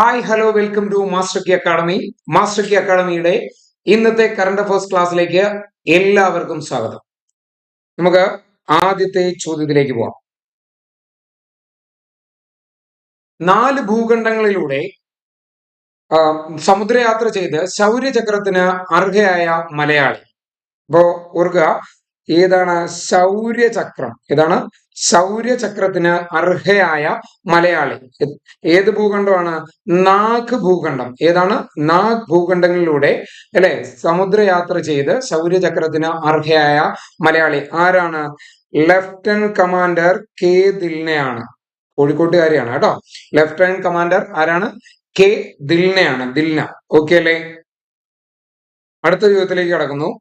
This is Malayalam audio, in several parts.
Hi hello welcome to master ki academy master ki അക്കാഡമിയുടെ ഇന്നത്തെ കറണ്ട് അഫയേഴ്സ് ക്ലാസ്സിലേക്ക് എല്ലാവർക്കും സ്വാഗതം. നമുക്ക് ആദ്യത്തെ ചോദ്യത്തിലേക്ക് പോവാം. നാല് ഭൂഖണ്ഡങ്ങളിലൂടെ സമുദ്രയാത്ര ചെയ്ത് ശൗര്യചക്രത്തിന് അർഹയായ മലയാളി. അപ്പോ ഓർക്കുക ഏതാണ്? ശൗര്യചക്രം. ഏതാണ്? ശൗര്യചക്രത്തിന് അർഹയായ മലയാളി. ഏത് ഭൂഖണ്ഡമാണ്? നാഗ് ഭൂഖണ്ഡം. ഏതാണ്? നാഗ് ഭൂഖണ്ഡങ്ങളിലൂടെ അല്ലെ? സമുദ്രയാത്ര ചെയ്ത് ശൗര്യചക്രത്തിന് അർഹയായ മലയാളി. ആരാണ്? ലഫ്റ്റനന്റ് കമാൻഡർ കെ ദിൽനയാണ്. കോഴിക്കോട്ടുകാരിയാണ് കേട്ടോ. ലഫ്റ്റനന്റ് കമാൻഡർ ആരാണ്? കെ ദിൽനയാണ്. ദിൽന. ഓക്കെ അല്ലേ? അടുത്ത ചോദ്യത്തിലേക്ക് കടക്കുന്നു.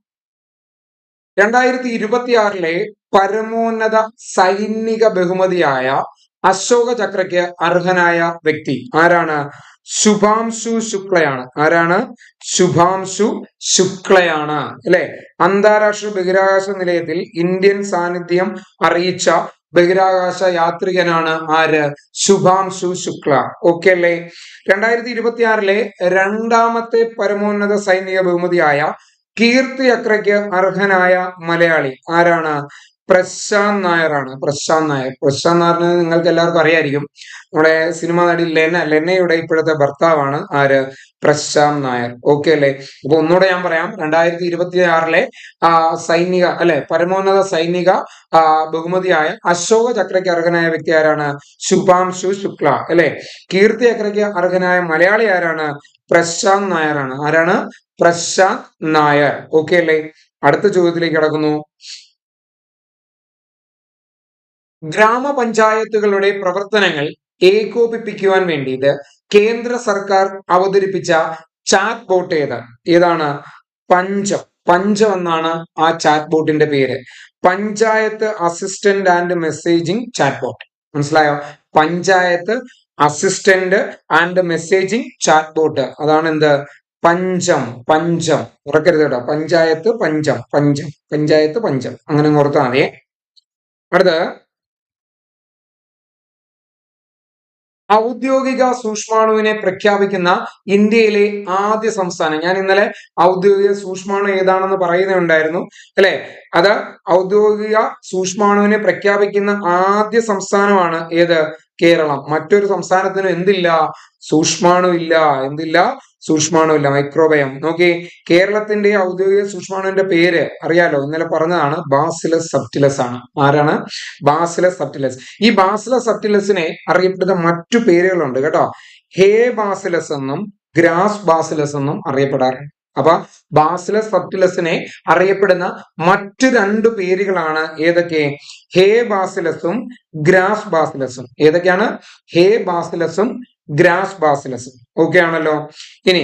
രണ്ടായിരത്തി ഇരുപത്തിയാറിലെ പരമോന്നത സൈനിക ബഹുമതിയായ അശോക ചക്രയ്ക്ക് അർഹനായ വ്യക്തി ആരാണ്? ശുഭാംശു ശുക്ലയാണ്. ആരാണ്? ശുഭാംശു ശുക്ലയാണ്. അല്ലെ? അന്താരാഷ്ട്ര ബഹിരാകാശ നിലയത്തിൽ ഇന്ത്യൻ സാന്നിധ്യം അറിയിച്ച ബഹിരാകാശ യാത്രികനാണ് ആര്? ശുഭാംശു ശുക്ല. ഓക്കെ അല്ലേ? രണ്ടായിരത്തി ഇരുപത്തിയാറിലെ രണ്ടാമത്തെ പരമോന്നത സൈനിക ബഹുമതിയായ കീർത്തി അത്രയ്ക്ക് അർഹനായ മലയാളി. ആരാണ്? പ്രശാന്ത് നായറാണ് പ്രശാന്ത് നായർ. പ്രശാന്ത് നായറിനെ നിങ്ങൾക്ക് എല്ലാവർക്കും അറിയായിരിക്കും. നമ്മുടെ സിനിമാ നടി ലെന ലെനയുടെ ഇപ്പോഴത്തെ ഭർത്താവാണ് ആര്? പ്രശാന്ത് നായർ. ഓക്കെ അല്ലേ? അപ്പൊ ഒന്നുകൂടെ ഞാൻ പറയാം. രണ്ടായിരത്തി ഇരുപത്തി ആറിലെ സൈനിക അല്ലെ? പരമോന്നത സൈനിക ബഹുമതിയായ അശോക ചക്രയ്ക്ക് അർഹനായ വ്യക്തി ആരാണ്? ശുഭാംശു ശുക്ല അല്ലെ? കീർത്തി ചക്രയ്ക്ക് അർഹനായ മലയാളി ആരാണ്? പ്രശാന്ത് നായറാണ് ആരാണ്? പ്രശാന്ത് നായർ. ഓക്കെ അല്ലേ? അടുത്ത ചോദ്യത്തിലേക്ക് കടക്കുന്നു. ഗ്രാമപഞ്ചായത്തുകളുടെ പ്രവർത്തനങ്ങൾ ഏകോപിപ്പിക്കുവാൻ വേണ്ടിയിട്ട് കേന്ദ്ര സർക്കാർ അവതരിപ്പിച്ച ചാറ്റ് ബോട്ട് ഏത് ഏതാണ്? പഞ്ചം. പഞ്ചം എന്നാണ് ആ ചാറ്റ് ബോട്ടിന്റെ പേര്. Panchayat assistant and messaging chat bot മനസ്സിലായോ? Panchayat assistant and messaging chat bot അതാണ് എന്ത്? പഞ്ചം. പഞ്ചം. ഉറക്കരുത് കേട്ടോ. പഞ്ചായത്ത് പഞ്ചം. പഞ്ചം. പഞ്ചായത്ത് പഞ്ചം. അങ്ങനെ ഓർത്താ മതിയേ അടുത്ത് ഔദ്യോഗിക സൂക്ഷ്മാണുവിനെ പ്രഖ്യാപിക്കുന്ന ഇന്ത്യയിലെ ആദ്യ സംസ്ഥാനം. ഞാൻ ഇന്നലെ ഔദ്യോഗിക സൂക്ഷ്മാണു ഏതാണെന്ന് പറയുന്നുണ്ടായിരുന്നു അല്ലെ? അത് ഔദ്യോഗിക സൂക്ഷ്മാണുവിനെ പ്രഖ്യാപിക്കുന്ന ആദ്യ സംസ്ഥാനമാണ് ഏത്? കേരളം. മറ്റൊരു സംസ്ഥാനത്തിനും എന്തില്ല? സൂക്ഷ്മാണു ഇല്ല. എന്തില്ല? സൂക്ഷ്മാണു ഇല്ല. മൈക്രോബയം. നോക്കി കേരളത്തിന്റെ ഔദ്യോഗിക സൂക്ഷ്മാണുവിന്റെ പേര് അറിയാലോ? ഇന്നലെ പറഞ്ഞതാണ് ബാസിലസ് സബ്റ്റിലസ് ആണ്. ആരാണ്? Bacillus subtilis. ഈ ബാസിലസ് സബ്റ്റിലസിനെ അറിയപ്പെടുന്ന മറ്റു പേരുകളുണ്ട് കേട്ടോ. ഹേ ബാസിലസ് എന്നും ഗ്രാസ് ബാസിലസ് എന്നും അറിയപ്പെടാറുണ്ട്. അപ്പൊ ബാസിലസ് സബ്റ്റിലസിനെ അറിയപ്പെടുന്ന മറ്റു രണ്ട് പേരുകളാണ് ഏതൊക്കെ? ഹേ ബാസിലസും ഗ്രാസ് ബാസിലസും. ഏതൊക്കെയാണ്? ഹേ ബാസിലസും ഗ്രാസ് ബാസിലസും. ഓക്കെ ആണല്ലോ. ഇനി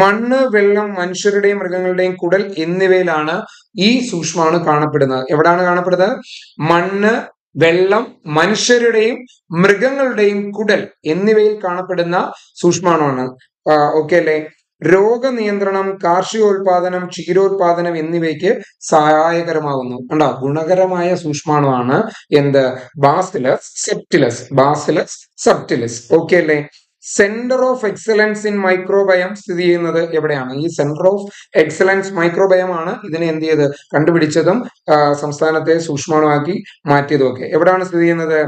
മണ്ണ് വെള്ളം മനുഷ്യരുടെയും മൃഗങ്ങളുടെയും കുടൽ എന്നിവയിലാണ് ഈ സൂക്ഷ്മാണ് കാണപ്പെടുന്നത്. എവിടാണ് കാണപ്പെടുന്നത്? മണ്ണ് വെള്ളം മനുഷ്യരുടെയും മൃഗങ്ങളുടെയും കുടൽ എന്നിവയിൽ കാണപ്പെടുന്ന സൂക്ഷ്മാണമാണ് ഓക്കെ അല്ലേ? രോഗനിയന്ത്രണം കാർഷികോൽപാദനം ക്ഷീരോത്പാദനം എന്നിവയ്ക്ക് സഹായകരമാകുന്നു. കണ്ടോ? ഗുണകരമായ സൂക്ഷ്മാണുവാണ് എന്ത്? Bacillus subtilis. Bacillus subtilis. Okay അല്ലേ? Centre of excellence in microbiome സ്ഥിതി ചെയ്യുന്നത് എവിടെയാണ്? ഈ സെന്റർ ഓഫ് എക്സലൻസ് മൈക്രോബയം ആണ് ഇതിനെ എന്ത് ചെയ്ത് കണ്ടുപിടിച്ചതും സംസ്ഥാനത്തെ സൂക്ഷ്മാണുവാക്കി മാറ്റിയതും ഒക്കെ. എവിടെയാണ് സ്ഥിതി ചെയ്യുന്നത്?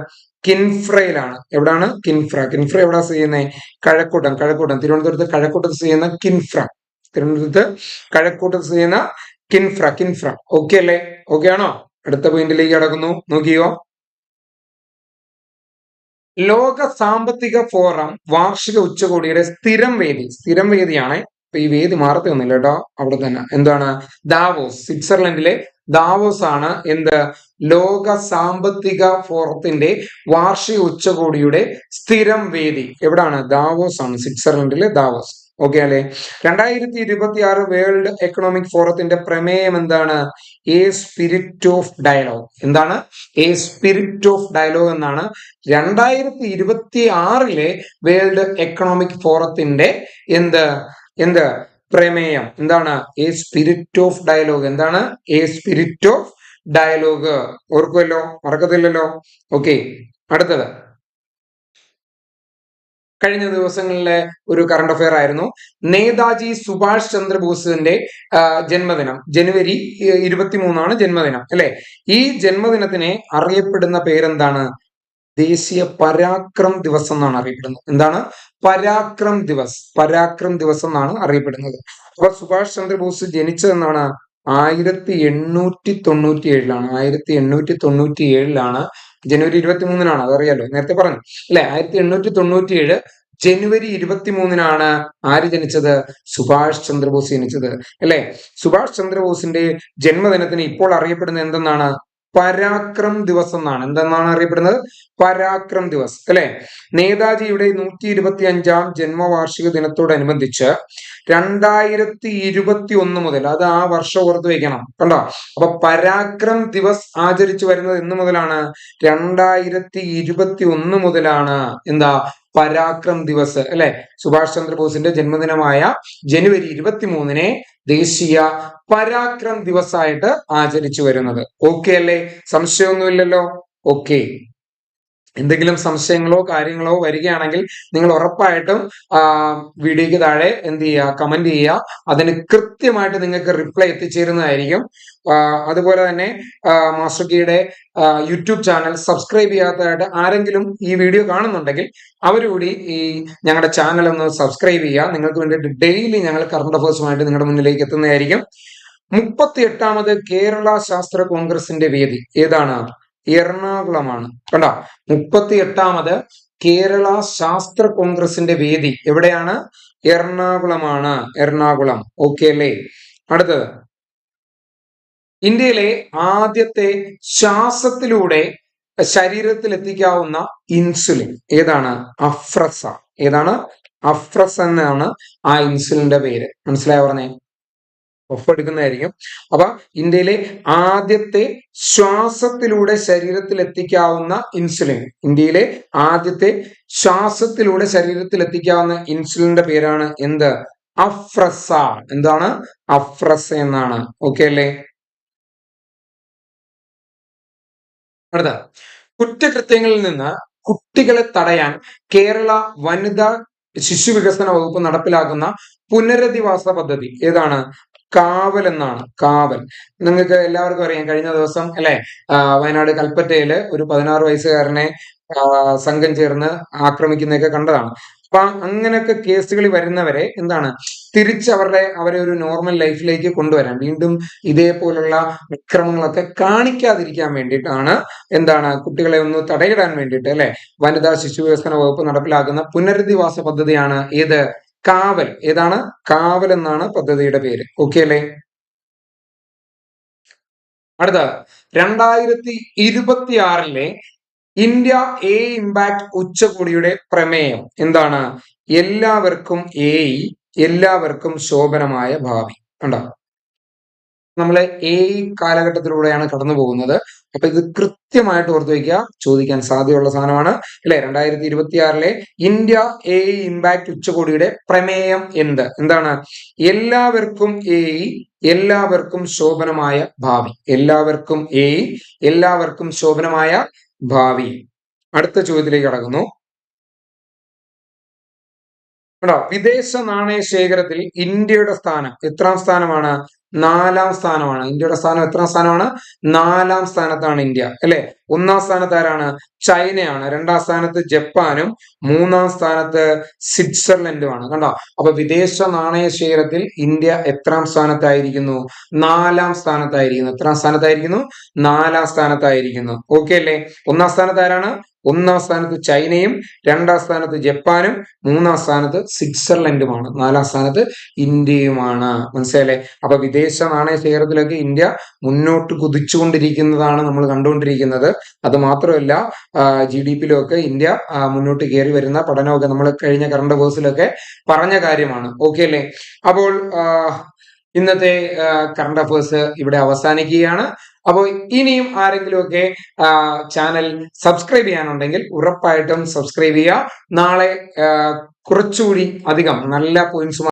കിൻഫ്രയിലാണ്. എവിടാണ്? കിൻഫ്ര. കിൻഫ്ര എവിടെ ചെയ്യുന്നത് കഴക്കൂട്ടം കഴക്കൂട്ടം. തിരുവനന്തപുരത്ത് കഴക്കൂട്ടത്ത് ചെയ്യുന്ന കിൻഫ്ര. തിരുവനന്തപുരത്ത് കഴക്കൂട്ടത്ത് ചെയ്യുന്ന കിൻഫ്ര കിൻഫ്ര. ഓക്കെ അല്ലേ? ഓക്കെ ആണോ? അടുത്ത പോയിന്റിലേക്ക് കടക്കുന്നു. നോക്കിയോ? ലോക സാമ്പത്തിക ഫോറം വാർഷിക ഉച്ചകോടിയുടെ സ്ഥിരം വേദി. സ്ഥിരം വേദിയാണ്. ഇപ്പൊ ഈ വേദി മാറത്തൊന്നുമില്ല കേട്ടോ. അവിടെ തന്നെ. എന്താണ്? ദാവോസ് സ്വിറ്റ്സർലൻഡിലെ ദാവോസ് ആണ് എന്ത്? ലോക സാമ്പത്തിക ഫോറത്തിന്റെ വാർഷിക ഉച്ചകോടിയുടെ സ്ഥിരം വേദി. എവിടാണ്? ദാവോസ് ആണ് സ്വിറ്റ്സർലൻഡിലെ ദാവോസ്. ഓക്കെ അല്ലെ? രണ്ടായിരത്തി ഇരുപത്തി ആറ് വേൾഡ് എക്കണോമിക് ഫോറത്തിന്റെ പ്രമേയം എന്താണ്? A spirit of dialogue. എന്താണ്? എ സ്പിരിറ്റ് ഓഫ് ഡയലോഗ് എന്നാണ് രണ്ടായിരത്തി ഇരുപത്തി ആറിലെ വേൾഡ് എക്കണോമിക് ഫോറത്തിന്റെ എന്ത്? എന്ത്? പ്രമേയം. എന്താണ്? എ സ്പിരിറ്റ് ഓഫ് ഡയലോഗ് എന്താണ്? എ സ്പിരിറ്റ് ഓഫ് ഡയലോഗ് ഓർക്കുമല്ലോ മറക്കത്തില്ലല്ലോ? ഓക്കെ അടുത്തത്. കഴിഞ്ഞ ദിവസങ്ങളിലെ ഒരു കറണ്ട് അഫയർ ആയിരുന്നു. നേതാജി സുഭാഷ് ചന്ദ്രബോസിന്റെ ജന്മദിനം. ജനുവരി ഇരുപത്തിമൂന്നാണ് ജന്മദിനം. അല്ലെ? ഈ ജന്മദിനത്തിനെ അറിയപ്പെടുന്ന പേരെന്താണ്? ദേശീയ പരാക്രം ദിവസം എന്നാണ് അറിയപ്പെടുന്നത്. എന്താണ്? പരാക്രം ദിവസ്. പരാക്രം ദിവസം എന്നാണ് അറിയപ്പെടുന്നത്. അപ്പൊ സുഭാഷ് ചന്ദ്രബോസ് ജനിച്ചതെന്നാണ് ആയിരത്തി എണ്ണൂറ്റി തൊണ്ണൂറ്റി ഏഴിലാണ് ആയിരത്തി എണ്ണൂറ്റി തൊണ്ണൂറ്റി ഏഴിലാണ് ജനുവരി ഇരുപത്തി മൂന്നിനാണ് അതറിയാലോ? നേരത്തെ പറഞ്ഞു. അല്ലെ? ആയിരത്തി എണ്ണൂറ്റി തൊണ്ണൂറ്റി ഏഴ് ജനുവരി ഇരുപത്തിമൂന്നിനാണ് ആര് ജനിച്ചത്? സുഭാഷ് ചന്ദ്രബോസ് ജനിച്ചത്. അല്ലെ? സുഭാഷ് ചന്ദ്രബോസിന്റെ ജന്മദിനത്തിന് ഇപ്പോൾ അറിയപ്പെടുന്നത് എന്തെന്നാണ്? പരാക്രം ദിവസം എന്നാണ് എന്തെന്നാണ് അറിയപ്പെടുന്നത്? പരാക്രം ദിവസ് അല്ലെ? നേതാജിയുടെ നൂറ്റി ഇരുപത്തി അഞ്ചാം ജന്മവാർഷിക ദിനത്തോടനുബന്ധിച്ച് രണ്ടായിരത്തി ഇരുപത്തി ഒന്ന് മുതൽ അത് ആ വർഷം ഓർത്ത് വെക്കണം കണ്ടോ? അപ്പൊ പരാക്രം ദിവസ് ആചരിച്ചു വരുന്നത് എന്ന് മുതലാണ്. രണ്ടായിരത്തി ഇരുപത്തി ഒന്ന് മുതലാണ്. എന്താ? പരാക്രം ദിവസ് അല്ലെ? സുഭാഷ് ചന്ദ്രബോസിന്റെ ജന്മദിനമായ ജനുവരി ഇരുപത്തി മൂന്നിനെ ദേശീയ പരാക്രം ദിവസായിട്ട് ആചരിച്ചു വരുന്നത്. ഓക്കെ അല്ലേ? സംശയമൊന്നുമില്ലല്ലോ? ഓക്കെ. എന്തെങ്കിലും സംശയങ്ങളോ കാര്യങ്ങളോ വരികയാണെങ്കിൽ നിങ്ങൾ ഉറപ്പായിട്ടും വീഡിയോയ്ക്ക് താഴെ എന്ത് ചെയ്യുക കമന്റ് ചെയ്യുക. അതിന് കൃത്യമായിട്ട് നിങ്ങൾക്ക് റിപ്ലൈ എത്തിച്ചേരുന്നതായിരിക്കും. അതുപോലെ തന്നെ മാസ്റ്റർ കീയുടെ യൂട്യൂബ് ചാനൽ സബ്സ്ക്രൈബ് ചെയ്യാത്തതായിട്ട് ആരെങ്കിലും ഈ വീഡിയോ കാണുന്നുണ്ടെങ്കിൽ അവരുകൂടി ഈ ഞങ്ങളുടെ ചാനൽ ഒന്ന് സബ്സ്ക്രൈബ് ചെയ്യുക. നിങ്ങൾക്ക് വേണ്ടിയിട്ട് ഡെയിലി ഞങ്ങൾ കറണ്ട് അഫേഴ്സുമായിട്ട് നിങ്ങളുടെ മുന്നിലേക്ക് എത്തുന്നതായിരിക്കും. മുപ്പത്തി എട്ടാമത് കേരള ശാസ്ത്ര കോൺഗ്രസിന്റെ വേദി. ഏതാണ്? എറണാകുളമാണ്. കണ്ട? മുപ്പത്തി എട്ടാമത് കേരള ശാസ്ത്ര കോൺഗ്രസിന്റെ വേദി എവിടെയാണ്? എറണാകുളമാണ്. എറണാകുളം. ഓക്കെ അല്ലേ? അടുത്തത്. ഇന്ത്യയിലെ ആദ്യത്തെ ശ്വാസത്തിലൂടെ ശരീരത്തിൽ എത്തിക്കാവുന്ന ഇൻസുലിൻ ഏതാണ്? അഫ്രസ. ഏതാണ്? അഫ്രസ് എന്നാണ് ആ ഇൻസുലിന്റെ പേര്. മനസ്സിലായോ പറഞ്ഞേ? ഒപ്പെടുക്കുന്നതായിരിക്കും അപ്പൊ ഇന്ത്യയിലെ ആദ്യത്തെ ശ്വാസത്തിലൂടെ ശരീരത്തിൽ എത്തിക്കാവുന്ന ഇൻസുലിൻ ഇന്ത്യയിലെ ആദ്യത്തെ ശ്വാസത്തിലൂടെ ശരീരത്തിൽ എത്തിക്കാവുന്ന ഇൻസുലിന്റെ പേരാണ് എന്ത്? അഫ്രസ. എന്താണ്? അഫ്രസ എന്നാണ്. ഓക്കെ അല്ലേ? അടുത്ത. കുറ്റകൃത്യങ്ങളിൽ നിന്ന് കുട്ടികളെ തടയാൻ കേരള വനിതാ ശിശു വികസന വകുപ്പ് നടപ്പിലാക്കുന്ന പുനരധിവാസ പദ്ധതി ഏതാണ്? കാവൽ എന്നാണ്. കാവൽ. നിങ്ങൾക്ക് എല്ലാവർക്കും അറിയാം കഴിഞ്ഞ ദിവസം അല്ലെ വയനാട് കൽപ്പറ്റയിൽ ഒരു പതിനാറ് വയസ്സുകാരനെ സംഘം ചേർന്ന് ആക്രമിക്കുന്നതൊക്കെ കണ്ടതാണ്. അപ്പൊ അങ്ങനെയൊക്കെ കേസുകൾ വരുന്നവരെ എന്താണ് തിരിച്ച് അവരുടെ അവരെ ഒരു നോർമൽ ലൈഫിലേക്ക് കൊണ്ടുവരാൻ വീണ്ടും ഇതേപോലുള്ള വിക്രമങ്ങളൊക്കെ കാണിക്കാതിരിക്കാൻ വേണ്ടിയിട്ടാണ് എന്താണ് കുട്ടികളെ ഒന്ന് തടയിടാൻ വേണ്ടിയിട്ട് അല്ലെ വനിതാ ശിശു വികസന വകുപ്പ് നടപ്പിലാക്കുന്ന പുനരധിവാസ പദ്ധതിയാണ് ഏത്? കാവൽ. ഏതാണ്? കാവൽ എന്നാണ് പദ്ധതിയുടെ പേര്. ഓക്കെ അല്ലേ? അടുത്ത. രണ്ടായിരത്തി ഇരുപത്തി ആറിലെ ഇന്ത്യ എ ഇമ്പാക്ട് ഉച്ചകോടിയുടെ പ്രമേയം എന്താണ്? എല്ലാവർക്കും എ എല്ലാവർക്കും ശോഭനമായ ഭാവി. കണ്ടോ? നമ്മൾ എ കാലഘട്ടത്തിലൂടെയാണ് കടന്നു പോകുന്നത്. അപ്പൊ ഇത് കൃത്യമായിട്ട് ഓർത്ത് വയ്ക്കുക. ചോദിക്കാൻ സാധ്യതയുള്ള സാധനമാണ്. അല്ലെ? രണ്ടായിരത്തി ഇരുപത്തി ആറിലെ ഇന്ത്യ എ ഇമ്പാക്ട് ഉച്ചകോടിയുടെ പ്രമേയം എന്ത്? എന്താണ്? എല്ലാവർക്കും എ എല്ലാവർക്കും ശോഭനമായ ഭാവി. എല്ലാവർക്കും എ എല്ലാവർക്കും ശോഭനമായ ഭാവി. അടുത്ത ചോദ്യത്തിലേക്ക് കടക്കുന്നു. വിദേശ നാണയ ശേഖരത്തിൽ ഇന്ത്യയുടെ സ്ഥാനം എത്രാം സ്ഥാനമാണ്? നാലാം സ്ഥാനമാണ്. ഇന്ത്യയുടെ സ്ഥാനം എത്രാം സ്ഥാനമാണ്? നാലാം സ്ഥാനത്താണ് ഇന്ത്യ. അല്ലെ? ഒന്നാം സ്ഥാനത്ത് ആരാണ്? ചൈനയാണ്. രണ്ടാം സ്ഥാനത്ത് ജപ്പാനും മൂന്നാം സ്ഥാനത്ത് സ്വിറ്റ്സർലൻഡുമാണ്. കണ്ടോ? അപ്പൊ വിദേശ നാണയ ശേഖരത്തിൽ ഇന്ത്യ എത്രാം സ്ഥാനത്തായിരിക്കുന്നു? നാലാം സ്ഥാനത്തായിരിക്കുന്നു. എത്രാം സ്ഥാനത്തായിരിക്കുന്നു? നാലാം സ്ഥാനത്തായിരിക്കുന്നു. ഓക്കെ അല്ലേ? ഒന്നാം സ്ഥാനത്ത് ആരാണ്? ഒന്നാം സ്ഥാനത്ത് ചൈനയും രണ്ടാം സ്ഥാനത്ത് ജപ്പാനും മൂന്നാം സ്ഥാനത്ത് സ്വിറ്റ്സർലൻഡുമാണ്. നാലാം സ്ഥാനത്ത് ഇന്ത്യയുമാണ്. മനസ്സിലല്ലേ അപ്പൊ വിദേശ നാണയ ശേഖരത്തിലൊക്കെ ഇന്ത്യ മുന്നോട്ട് കുതിച്ചുകൊണ്ടിരിക്കുന്നതാണ് നമ്മൾ കണ്ടുകൊണ്ടിരിക്കുന്നത്. അത് മാത്രമല്ല ജി ഡി പിയിലൊക്കെ ഇന്ത്യ മുന്നോട്ട് കയറി വരുന്ന പഠനമൊക്കെ നമ്മൾ കഴിഞ്ഞ കറണ്ട് അഫേഴ്സിലൊക്കെ പറഞ്ഞ കാര്യമാണ്. ഓക്കെ അല്ലേ? അപ്പോൾ ഇന്നത്തെ കറണ്ട് അഫേഴ്സ് ഇവിടെ അവസാനിക്കുകയാണ്. അപ്പോൾ ഇനിയും ആരെങ്കിലുമൊക്കെ ചാനൽ സബ്സ്ക്രൈബ് ചെയ്യാനുണ്ടെങ്കിൽ ഉറപ്പായിട്ടും സബ്സ്ക്രൈബ് ചെയ്യുക. നാളെ കുറച്ചുകൂടി അധികം നല്ല പോയിന്റ്സ്